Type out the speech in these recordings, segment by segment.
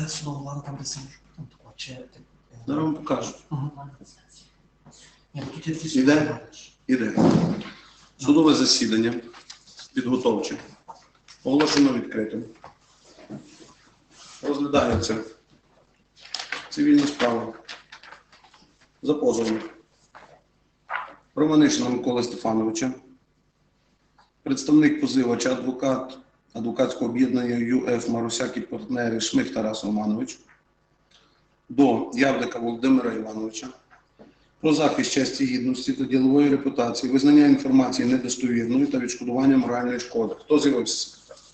Це судова влада там де сам ну, тако, чи ти- Зараз вам покажу. Ні, бо тут є якісь Іде? Іде. Судове засідання підготовче. Оголошено відкритим. Розглядається цивільні справи. За позовом. Романишина Микола Стефановича. Представник позивача, адвокат адвокатського об'єднання ЮФ Марусяк і партнери Шмих Тарас Романович. До Явлика Володимира Івановича про захист честі гідності та ділової репутації, визнання інформації недостовірною та відшкодування моральної шкоди. Хто з'явився секретар?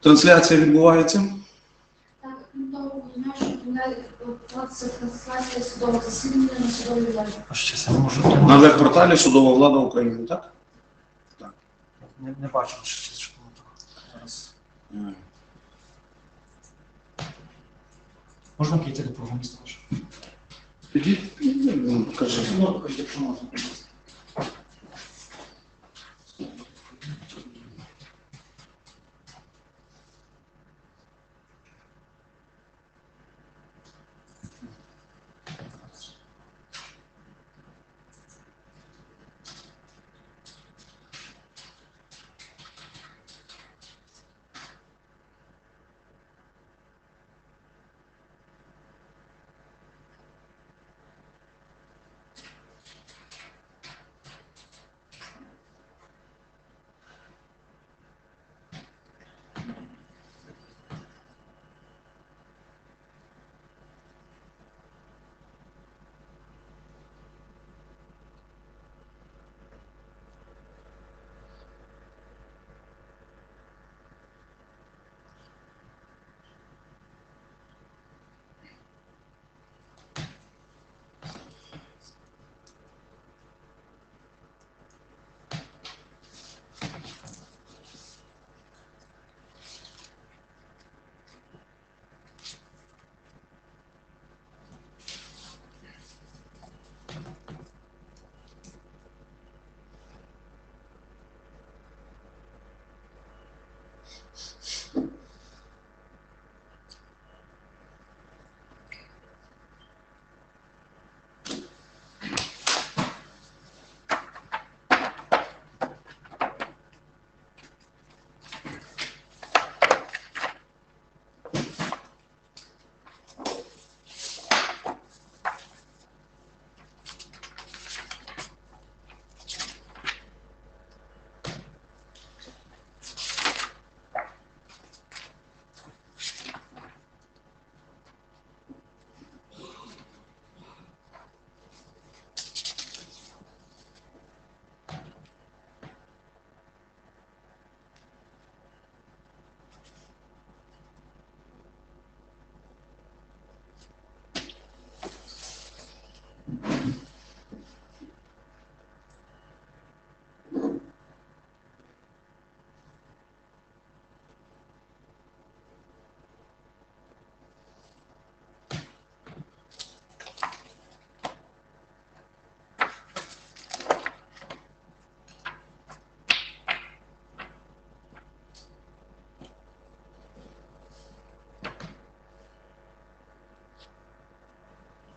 Трансляція відбувається. Так, на веб-порталі Судова влада України, так? Не, не бачив, що, воно так. Зараз. Можна піти до програміста? Підіть, ну, кажи. Якщо можна.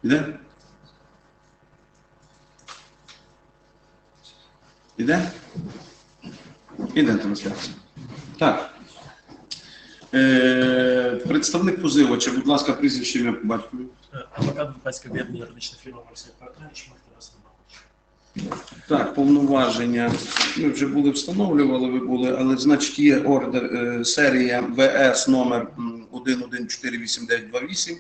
إذا إذا Іде трансляція. Так. Е, Представник позивача, будь ласка, прізвище ім'я по батькові. Е, адвокат Дубайська об'єднання юридична фірма Олексій Петрович, Тарас Так, повноваження. Ми вже були встановлювали, ви були, але значить є ордер, е, серія ВС номер 1148928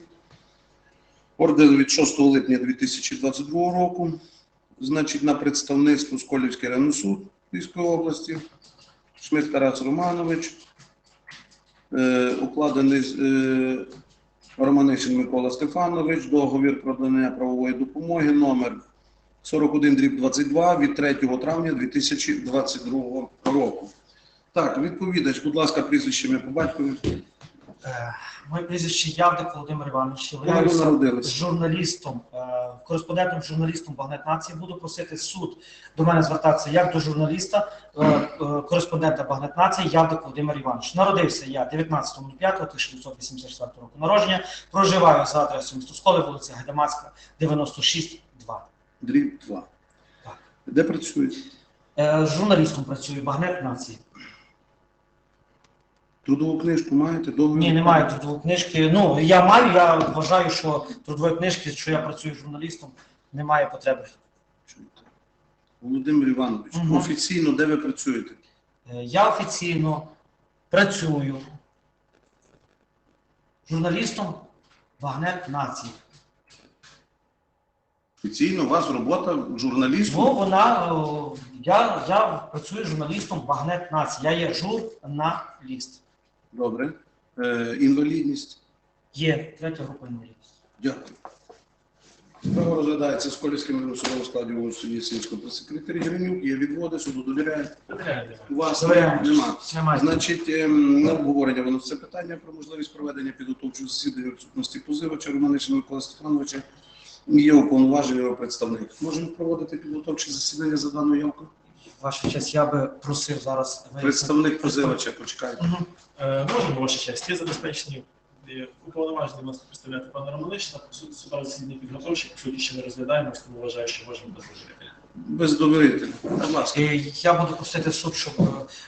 Орден від 6 липня 2022 року, значить, на представництво Сколівський районний суд Львівської області, Шмих Тарас Романович, е, укладений е, Романишин Микола Стефанович, договір про надання правової допомоги номер 41 дріб 22 від 3 травня 2022 року. Так, відповідач, будь ласка, прізвище ми по батькові. Е, Моє прізвище Явдик Володимир Іванович. Являюся журналістом, е, кореспондентом журналістом Багнет Нації. Буду просити суд до мене звертатися як до журналіста, е, кореспондента Багнет Нації Явдик Володимир Іванович. Народився я 19.05.1984 року народження. Проживаю за адресою місто Сколи, вулиця Гайдамацька, 96-2. Дріб 2. Так. Де працюєте? Журналістом працюю Багнет Нації. Трудову книжку маєте? Договір? Ні, немає трудової книжки. Ну я маю. Я вважаю, що трудової книжки, що я працюю журналістом, немає потреби. Володимир Іванович, Мгм. офіційно де ви працюєте? Е, Я офіційно працюю журналістом Вагнет Нації. Офіційно у вас робота журналістом? Ну, вона о, я, я працюю журналістом Вагнет Нації. Я є журналіст. Добре. Е, інвалідність? Є третя група інвалідності. Дякую. Справа розглядається з Колівським мінусовому складі у суді Сільського прес-секретарі Гринюк. Є відводи, суду довіряє. У вас Довіряємо. нема. Немає. Значить, ем, на обговорення воно це питання про можливість проведення підготовчого засідання відсутності позивача Романишина Микола Стефановича. Є уповноважений його представник. Можемо проводити підготовче засідання за даною явкою? Ваша честь, я би просив зараз вияснити- Представник позивача, почекайте. Е, Можемо, ваша честь. Є забезпечені е, уповноважені нас представляти пана Романична. По суті, судове засідання підготовче, по суті, ще не розглядаємо, тому вважаю, що можемо дозволити. Без довірителя. Будь ласка. Е, Я буду просити суд, щоб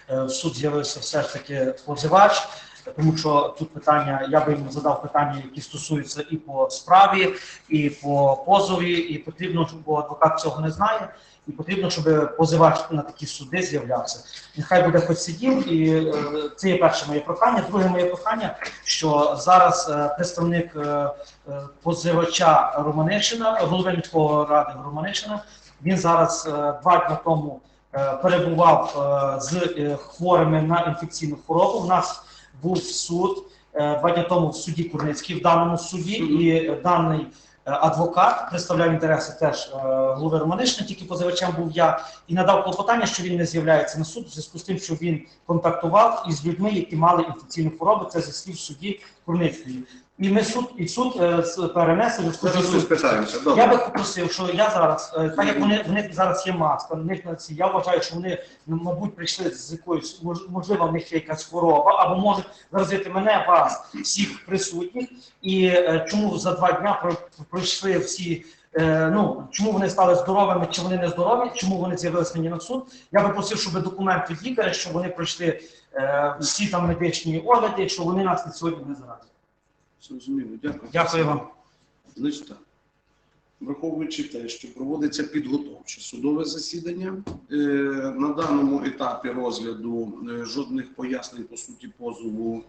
е, в суд з'явився все ж таки позивач, тому що тут питання, я би йому задав питання, які стосуються і по справі, і по позові, і потрібно, щоб бо адвокат цього не знає, і потрібно, щоб позивач на такі суди з'являвся. Нехай буде хоч сидів, і е, це є перше моє прохання. Друге моє прохання, що зараз е, представник е, позивача Романишина, голови міського ради Романишина, він зараз два дні тому перебував з хворими на інфекційну хворобу. У нас був суд два дні тому в суді Курницький, в даному суді, і даний адвокат представляв інтереси теж е, голови Романишина, тільки позивачем був я, і надав клопотання, що він не з'являється на суд в зв'язку з тим, що він контактував із людьми, які мали інфекційну хворобу. Це зі слів судді Курницької. І ми суд і суд е, перенесли в я би попросив, що я зараз, е, так як вони, вони зараз є маска, в них на ці, я вважаю, що вони, мабуть, прийшли з якоюсь, можливо, в них є якась хвороба, або можуть заразити мене, вас, всіх присутніх. І е, чому за два дня пройшли всі, е, ну, чому вони стали здоровими, чи вони не здорові, чому вони з'явилися мені на суд. Я би просив, щоб документ від лікаря, що вони пройшли е, всі там медичні огляди, що вони нас від сьогодні не заразять. Зрозуміло. Дякую. Дякую вам. Значить так. Враховуючи те, що проводиться підготовче судове засідання, е, на даному етапі розгляду е, жодних пояснень по суті позову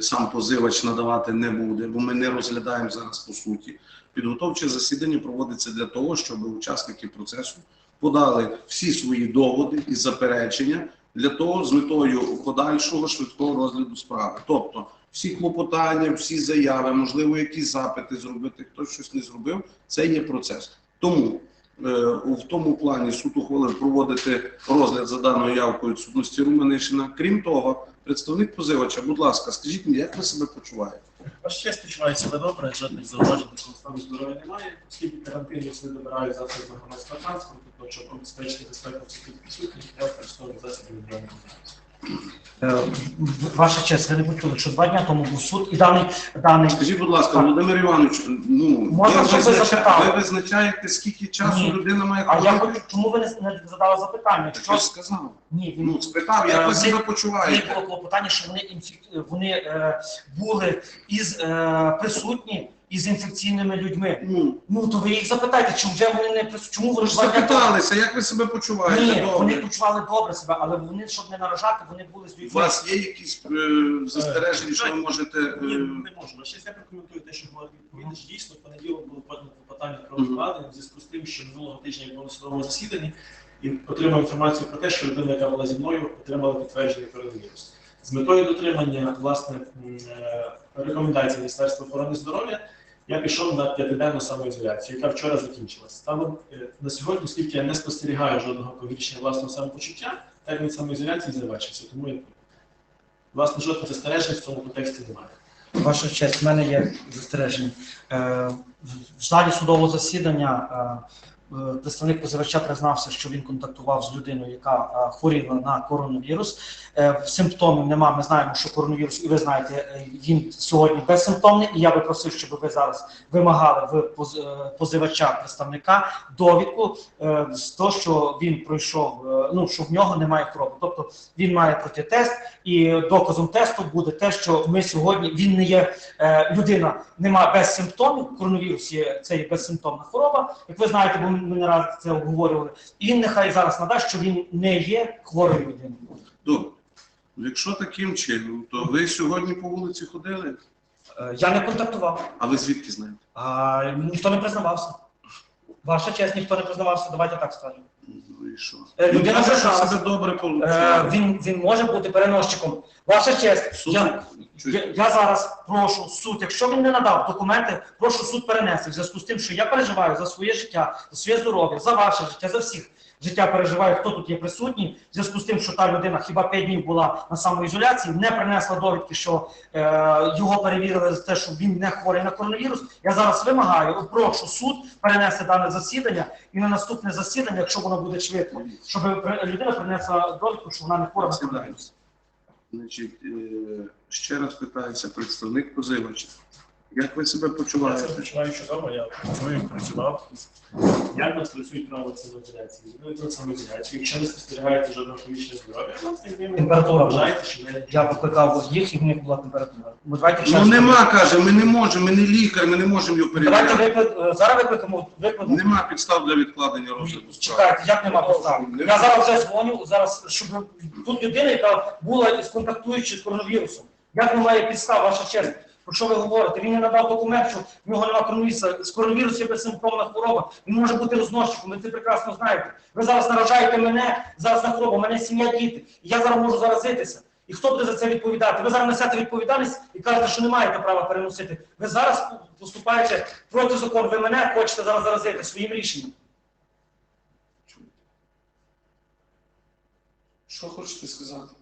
сам позивач надавати не буде, бо ми не розглядаємо зараз по суті. Підготовче засідання проводиться для того, щоб учасники процесу подали всі свої доводи і заперечення для того з метою подальшого швидкого розгляду справи. Тобто всі клопотання, всі заяви, можливо, якісь запити зробити, хтось щось не зробив. Це є процес. Тому е, в тому плані суд ухвалив проводити розгляд за даною явкою відсутності Руманишина. Крім того, представник позивача, будь ласка, скажіть мені, як ви себе почуваєте? Ваша честь почуває себе добре, жодних зауважень до стану здоров'я немає, оскільки карантин всі добирають засоби громадського транспорту, тобто, щоб обезпечити безпеку всіх присутніх, я використовую засоби відбраних захисту. Е, Ваша честь, ви не почули, що два дня тому був суд, і даний даний Скажіть, будь ласка. Володимир Іванович, ну Можна, ви, щоб ви визнача- ви визначаєте, скільки часу Ні. людина має А я хочу, чому ви не, не задали запитання? Так Що я сказав. ні, він Ну, спитав, як Е, ви себе почуваєте? було клопотання, що вони інфік... вони е, були із е, присутні із інфекційними людьми. Ну, Ну то ви їх запитайте, чому вже вони не присутні? Чому ви запиталися, як ви себе почуваєте? Ні, Добре. вони почували добре себе, але вони, щоб не наражати, вони були з У людьми. вас є якісь е, застереження, що ви можете. Ні, е, не можу. Честь, я прокоментую те, що говорить відповідач. Дійсно, в понеділок було подано клопотання про Мгм. в зв'язку з тим, що минулого тижня я був на судовому засіданні і отримав інформацію про те, що людина, яка була зі мною, отримала підтвердження коронавірус. З метою дотримання власне м, е, рекомендацій Міністерства охорони здоров'я я пішов на п'ятиденну самоізоляцію, яка вчора закінчилася. Станом е, на сьогодні, оскільки я не спостерігаю жодного погіршення власного самопочуття, термін самоізоляції завершився. Тому я Власне, жодних застережень в цьому контексті немає. Ваша честь, в мене є застереження. Е, В залі судового засідання е, представник позивача признався, що він контактував з людиною, яка е, хворіла на коронавірус. Е, Симптомів нема. Ми знаємо, що коронавірус, і ви знаєте, е, він сьогодні безсимптомний. І я би просив, щоб ви зараз вимагали в е, позивача представника довідку е, з того, що він пройшов, е, ну що в нього немає хвороби. Тобто він має пройти тест, і доказом тесту буде те, що ми сьогодні він не є е, людина, нема без симптомів. Коронавірус є це є безсимптомна хвороба. Як ви знаєте, бо ми не раз це обговорювали. І він нехай зараз надасть, що він не є хворою людиною. Добре. Якщо таким чином, то ви сьогодні по вулиці ходили, Е, Я не контактував, а ви звідки знаєте? а ніхто не признавався. Ваша честь, ніхто не признавався. Давайте так скажемо. Ну і що? Е, людина каже, що себе добре Е, получає. він, він може бути переносчиком. Ваша честь, Суд- я, Я, я зараз прошу суд, якщо він не надав документи, прошу суд перенести в зв'язку з тим, що я переживаю за своє життя, за своє здоров'я, за ваше життя, за всіх життя переживаю, хто тут є присутній. В зв'язку з тим, що та людина хіба 5 днів була на самоізоляції, не принесла довідки, що е, його перевірили за те, що він не хворий на коронавірус. Я зараз вимагаю, прошу суд перенести дане засідання і на наступне засідання, якщо воно буде швидко, щоб людина принесла довідку, що вона не хвора на коронавірус. Значить, е, ще раз питається представник позивача. Як ви себе Я це почуваєте? почуваю чудово, я працюю, працював. Як нас працюють правила самоізоляції? Зробили про самоізоляцію. Якщо не спостерігаєте жодного хімічного здоров'я, ви Температура. вважаєте, що ви Я викликав їх, і в них була температура. Бо давайте Ну нема, каже, ми не можемо, ми не лікар, ми не можемо його Давайте перевіряти. виклик, е, зараз викликаємо викладемо. Нема підстав для відкладення розгляду справи. Чекайте, як нема підстав? Я зараз вже дзвоню, зараз, щоб тут людина, яка була із контактуючи з коронавірусом. Як немає підстав, ваша честь? Про що ви говорите? Він не надав документ, що в нього немає коронавіруса. З коронавірусом є безсимптомна хвороба. Він може бути розносчиком, ви це прекрасно знаєте. Ви зараз наражаєте мене зараз на хворобу, мене сім'я, діти. І я зараз можу заразитися. І хто буде за це відповідати? Ви зараз несете відповідальність і кажете, що не маєте права переносити. Ви зараз поступаєте проти закону. Ви мене хочете зараз заразити своїм рішенням. Що хочете сказати?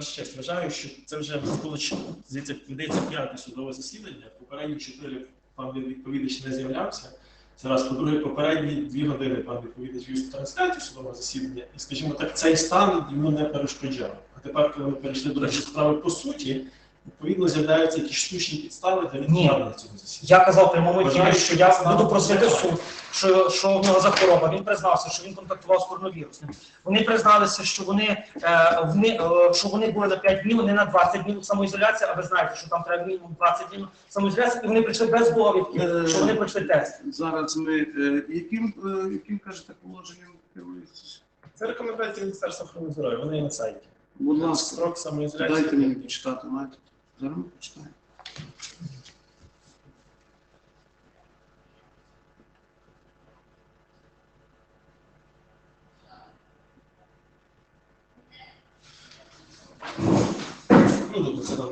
Честь, вважаю, що це вже сполучено. здається, ведеться п'яте судове засідання. Попередні чотири пан відповідач не з'являвся. Це раз, по-друге, попередні дві години пан відповідач вів трансляцію судового засідання, і, скажімо так, цей стан йому не перешкоджав. А тепер, коли ми перейшли до речі справи по суті, відповідно з'являються якісь штучні підстави для відкладення цього засідання. Я казав прямому ефірі, що я буду просити суд, що, що в нього за хвороба. Він признався, що він контактував з коронавірусним. Вони призналися, що вони, е, вони, е, що вони були на 5 днів, не на 20 днів самоізоляції, а ви знаєте, що там треба мінімум 20 днів самоізоляції, і вони прийшли без довідки, Е. що вони пройшли тест. Зараз ми е, яким, е, яким кажете положенням керуєтеся? Це рекомендації Міністерства охорони здоров'я, вони є на сайті. Будь ласка, Строк самоізоляції. дайте мені почитати, маєте? Зараз ми почитаємо. Ну, тобто це там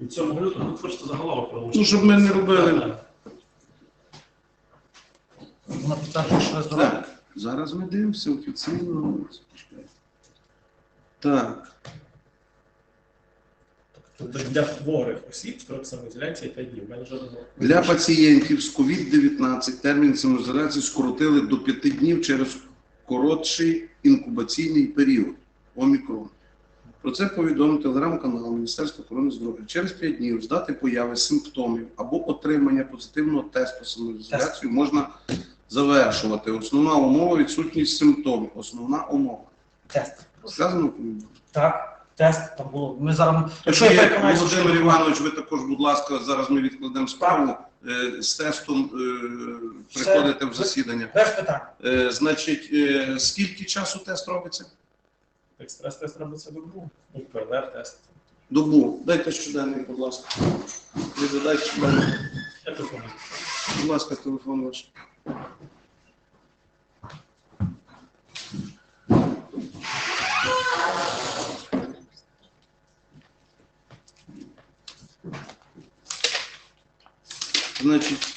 від 7 лютого, ну, хочете заголовок Ну, щоб ми не робили. Вона підтверджує, що здорові. Так, зараз ми дивимося офіційно. Так, Тобто для хворих осіб строк самоізоляції 5 днів. Мене жодного. для пацієнтів з COVID-19 термін самоізоляції скоротили до 5 днів через коротший інкубаційний період Омікрон. Про це повідомив телеграм-канал Міністерства охорони здоров'я. Через 5 днів з дати появи симптомів або отримання позитивного тесту самоізоляцію можна завершувати. Основна умова відсутність симптомів. Основна умова. Тест. Сказано? Так, тест там було. Ми зараз. Якщо я переконаюся, Володимир Іванович, ви також, будь ласка, зараз ми відкладемо справу е, з тестом е, приходите в засідання. без питань. Е, Значить, е, скільки часу тест робиться? Експрес-тест робиться добру. Ну, ПЛР-тест. Добу. Дайте щоденник, будь ласка. Ви задайте щоденник. Я телефоную. Будь ласка, телефон ваш. Значить,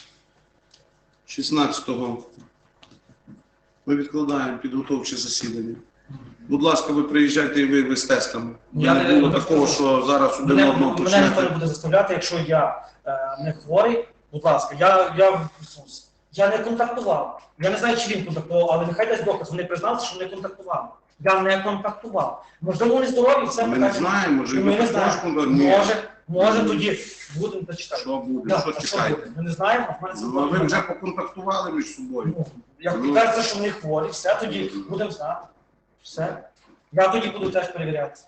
16-го ми відкладаємо підготовче засідання. Будь ласка, ви приїжджайте і ви, ви з тестами. Я не не- було такого, що зараз один Мене, одного мене ніхто не почнете. буде заставляти, якщо я е, не хворий, будь ласка, я, я, я не контактував. Я не знаю, чи він контактував, але нехай дасть доказ. Вони призналися, що не контактували. Я не контактував. Можливо, вони здорові, все Ми не знаємо, може, Ми не знаємо. Може, може тоді будемо дочитати. Що буде? Да, що а чекаєте? буде? Ми не знаємо, а в мене Ну, а ви вже поконтактували між собою. Ну, Як Ну. кажеться, що вони хворі, все тоді будемо знати. Все. Я тоді буду теж перевіряти.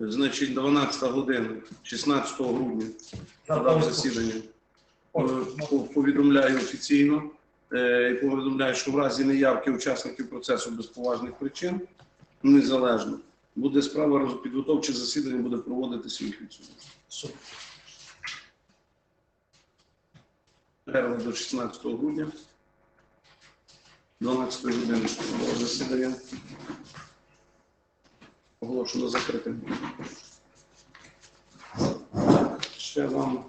Значить, 12 година, 16 грудня, Зараз засідання. Е, ну. по- Повідомляю офіційно і повідомляю, що в разі неявки учасників процесу без поважних причин, незалежно, буде справа підготовче засідання буде проводитися відсутні. Супер. Перерва до 16 грудня, 12 години судового засідання. Оголошено закритим. Ще вам